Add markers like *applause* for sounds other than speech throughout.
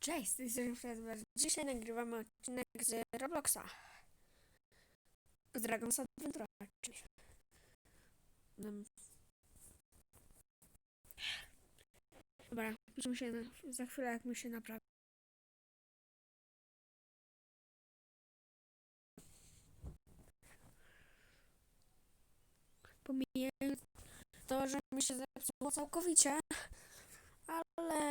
Cześć, z tej strony. Dzisiaj nagrywamy odcinek z Robloxa. Z Dragon's Adventure. Dobra, widzimy się na, za chwilę, jak my się naprawi. Pomijając to, że mi się zepsuło całkowicie, ale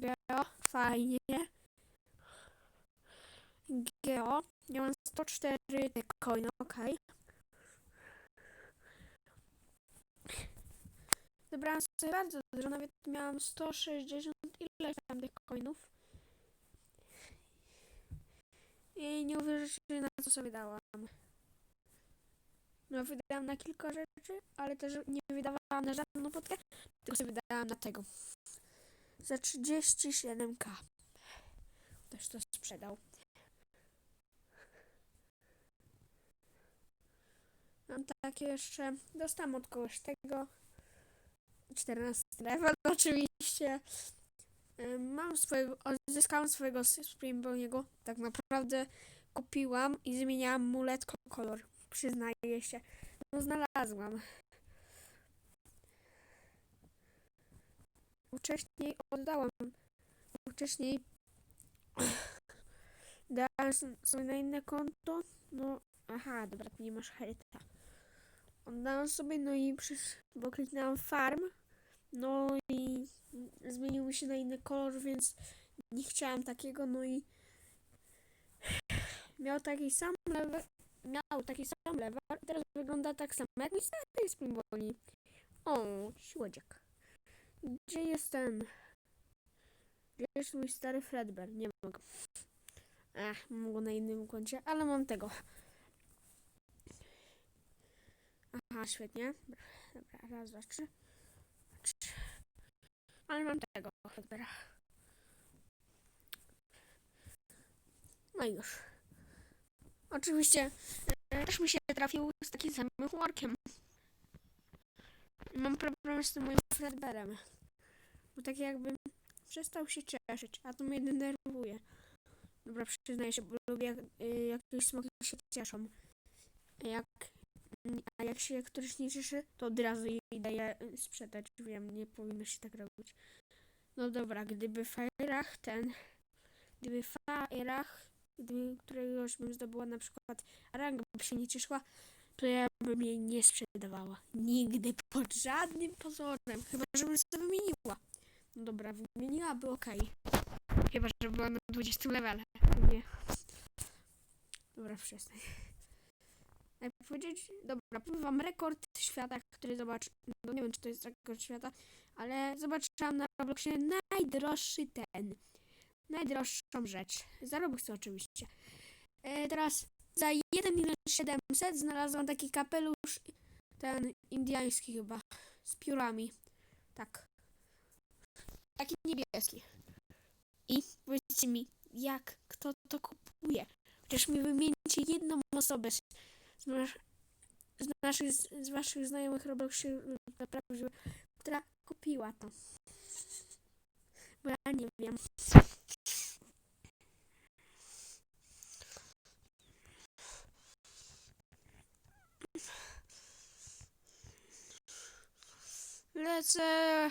Geo, fajnie. Geo, ja mam 104 coin, okej. Zebrałam sobie bardzo dużo, nawet miałam 160 ileś tam tych coinów. I nie uwierzycie na co sobie dałam. No wydałam na kilka rzeczy, ale też nie wydawałam na żadną potkę, tylko sobie wydałam na tego za 37k. Ktoś to sprzedał. Mam takie jeszcze. Dostałam od kogoś tego. 14 level *laughs* oczywiście. Mam swojego. Odzyskałam swojego Springboniego. Tak naprawdę kupiłam i zmieniałam mu letko kolor. Przyznaję się. No znalazłam. Wcześniej oddałam. Wcześniej *clears throat* dałam sobie na inne konto. No, aha, dobra, ty nie masz herita. Oddałam sobie, no i przysz, bo kliknęłam farm. No i zmienił mi się na inny kolor, więc nie chciałam takiego, no i *sighs* miał taki sam level, miał taki sam level, teraz wygląda tak samo jak mi stary Springboni. O, słodziak. Gdzie jest ten? Gdzie jest mój stary Fredbear? Nie mogę. Ach, go na innym koncie, ale mam tego. Aha, świetnie. Dobra, raz, dwa, trzy. Ale mam tego Fredbeara. No i już. Oczywiście e, też mi się trafił z takim samym workiem. Mam problem z tym moim Fredbearem. Bo tak jakby przestał się cieszyć, a to mnie denerwuje. Dobra, przyznaję się, bo lubię jak y, jakieś smoki się cieszą. A jak, mm, a jak się któryś nie cieszy, to od razu jej daję y, sprzedać. Wiem, nie powinno się tak robić. No dobra, gdyby w Fajerach ten, gdyby w Fajerach, gdyby któregoś bym zdobyła na przykład rangę, by się nie cieszyła, to ja bym jej nie sprzedawała. Nigdy, pod żadnym pozorem. Chyba, żebym sobie wymieniła. No dobra, wymieniłaby okej. Chyba, że była na 20 levelu. Nie. Dobra, przestań. Jak powiedzieć? Dobra, powiem wam rekord świata, który zobacz... No nie wiem, czy to jest rekord świata, ale zobaczyłam na Robloxie najdroższy ten. Najdroższą rzecz. Za Robuxy oczywiście. E, teraz za 1 milion 700 znalazłam taki kapelusz, ten indiański chyba, z piórami. Tak. Taki niebieski. I powiedzcie mi, jak, kto to kupuje? Chociaż mi wymieńcie jedną osobę z, z, nasz, z naszych, z, waszych znajomych Robloxie, naprawdę, która kupiła to. Bo ja nie wiem. Lecę.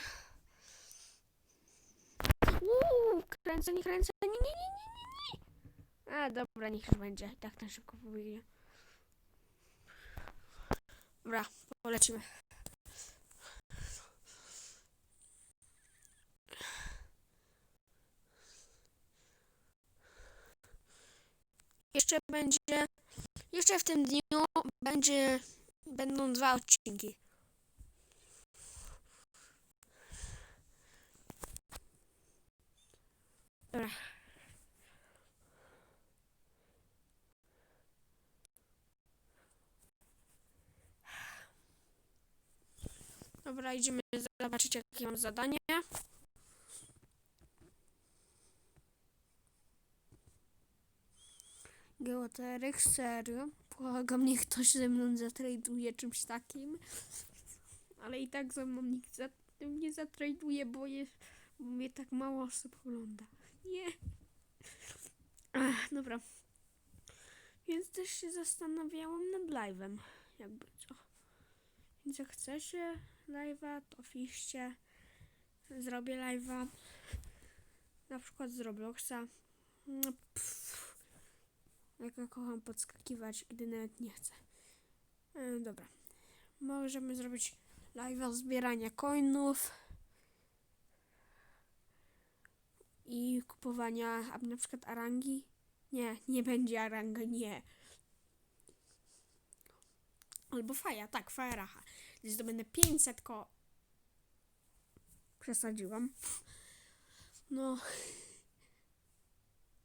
Uuu, kręcę, nie kręcę, nie, nie, nie, nie, nie, nie. A dobra, niech już będzie. Tak na szybko pobiegnie. Dobra, polecimy. Jeszcze będzie, jeszcze w tym dniu będzie, będą dwa odcinki. Dobra. Dobra, idziemy zobaczyć, jakie mam zadanie. Geoterek, serio. Błagam, niech ktoś ze mną zatraduje czymś takim. Ale i tak ze mną nikt za, nie zatraduje, bo, jest, bo mnie tak mało osób ogląda. Nie. Ach, dobra. Więc też się zastanawiałam nad live'em. Jakby co. Więc jak chcecie live'a, to piszcie. Zrobię live'a. Na przykład z Robloxa. No. Jak ja kocham podskakiwać, gdy nawet nie chcę. E, dobra. Możemy zrobić live'a zbierania coinów. I kupowania, a na przykład arangi. Nie, nie będzie aranga, nie. Albo faja, tak, fajeracha. Gdy zdobędę 500 ko... Przesadziłam. No...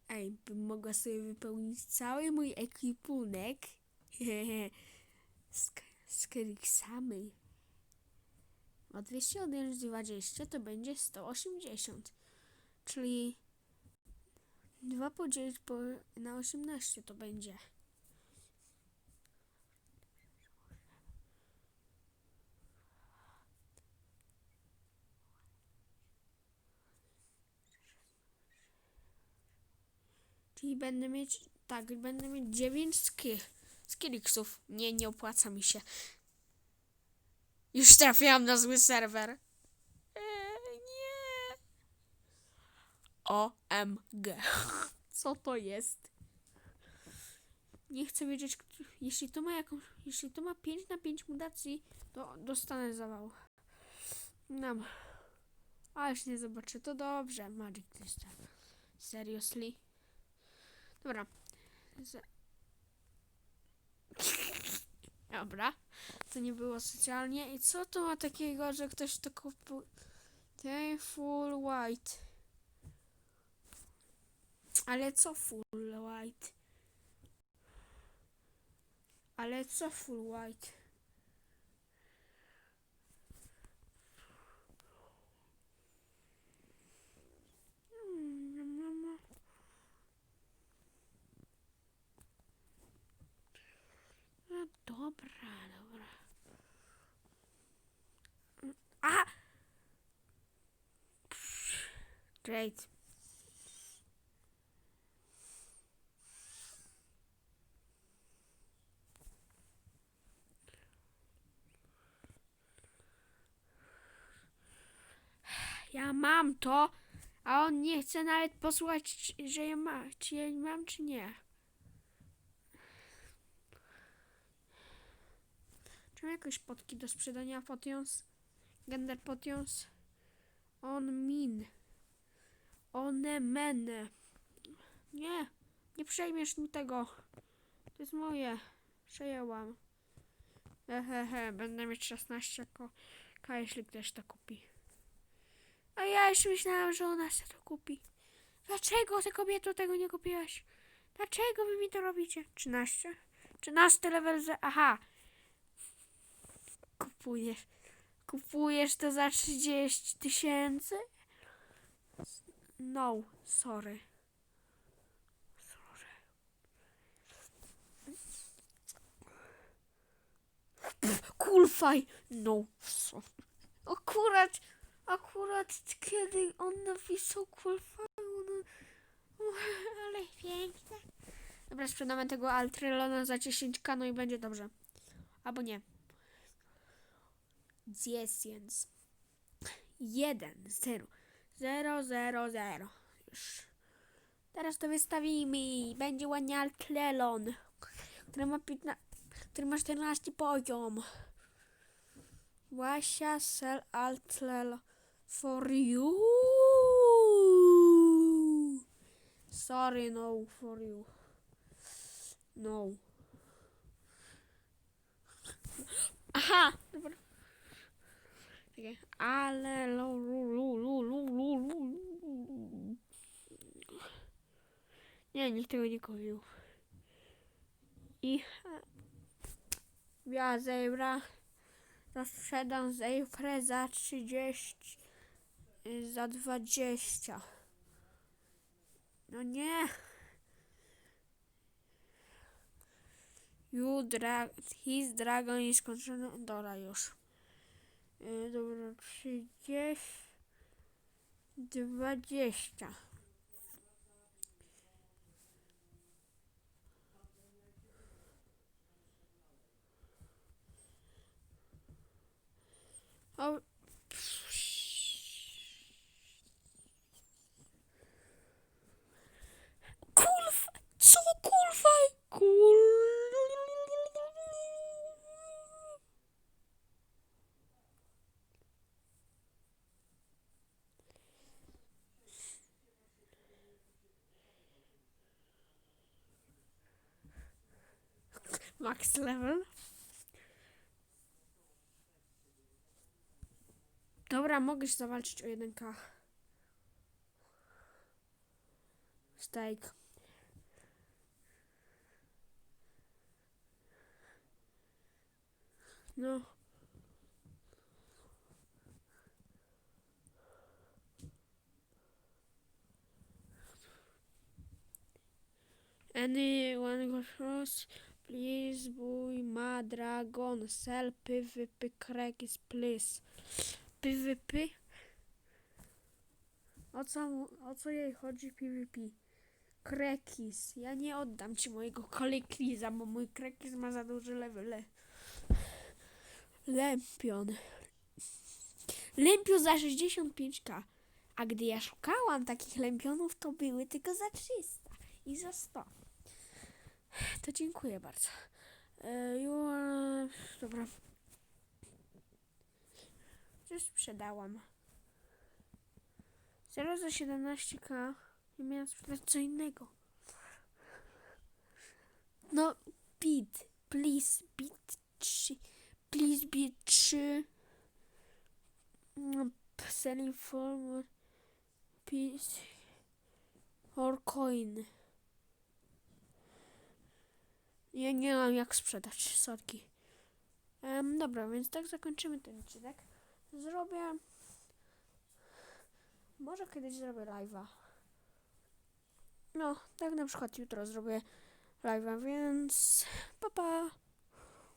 Ej, bym mogła sobie wypełnić cały mój ekwipunek z, z kriksami. O 200 odjąć 20 to będzie 180. Czyli 2 podzielić po, na 18 to będzie. Czyli będę mieć, tak, będę mieć 9 ski, skilliksów. Nie, nie opłaca mi się. Już trafiłam na zły serwer. Eee, nie. OMG. *laughs* Co to jest? Nie chcę wiedzieć, jeśli to ma jakąś, jeśli to ma 5 na 5 mutacji, to dostanę zawał. No. A już nie zobaczę, to dobrze. Magic Twister. Seriously? Dobra. Z... *laughs* Dobra. To nie było socjalnie. I co to ma takiego, że ktoś to kupił? Ten full white. Ale co full white? Ale co full white? Mm, No dobra, dobra. Mm, A! Great. Mam to, a on nie chce nawet posłuchać, że ja ma, czy ja mam, czy nie. Czy mam jakieś potki do sprzedania? Potions? Gender Potions? On min. One mene. Nie, nie przejmiesz mi tego. To jest moje. Przejęłam. Hehehe, będę mieć 16 ko K, jeśli ktoś to kupi. Ja już myślałam, że ona się to kupi. Dlaczego ty kobieto tego nie kupiłaś? Dlaczego wy mi to robicie? 13? 13 level z... Aha. Kupujesz. Kupujesz to za 30 tysięcy? No, sorry. Sorry. Kulfaj! No, so. Akurat, akurat kiedy on napisał kulfaj, on... *laughs* Ale piękne. Dobra, sprzedamy tego Altrylona za 10k, no i będzie dobrze. Albo nie. 10. 1, 0, 0, 0, 0. Już. Teraz to wystawimy. Będzie ładnie Altlelon, który ma 15, który ma 14 poziom. Wasia sell Altlelon for you. Sorry, no for you. No. Aha! Dobra. Ale lu, lu, lu, lu, lu, lu. Nie, nikt tego nie kupił. I ja zebra sprzedam zebra za 30 y, za 20. No nie. You drag, his dragon is controlled. Dobra już. Y, Dobra, 30, 20. O. Max level. Dobra, mogę się zawalczyć o 1k. Steak. No. Anyone go cross, please buy ma dragon, sell PvP cracks, please. PvP? O co, o co jej chodzi PvP? Krekis. Ja nie oddam ci mojego kolekwiza, bo mój krekis ma za duży level. Lempion. Lempion za 65k. A gdy ja szukałam takich lempionów, to były tylko za 300 i za 100. To dziękuję bardzo. E, ju, e, dobra. Coś sprzedałam. 0 za 17k. Nie miałam sprzedać co innego. No, bid. Please, bid 3. Please, bid 3. Mm, Selling for piece or coin. Ja nie mam jak sprzedać, sorki. Em, dobra, więc tak zakończymy ten odcinek. Zrobię... Może kiedyś zrobię live'a. No, tak na przykład jutro zrobię live'a, więc... Pa, pa!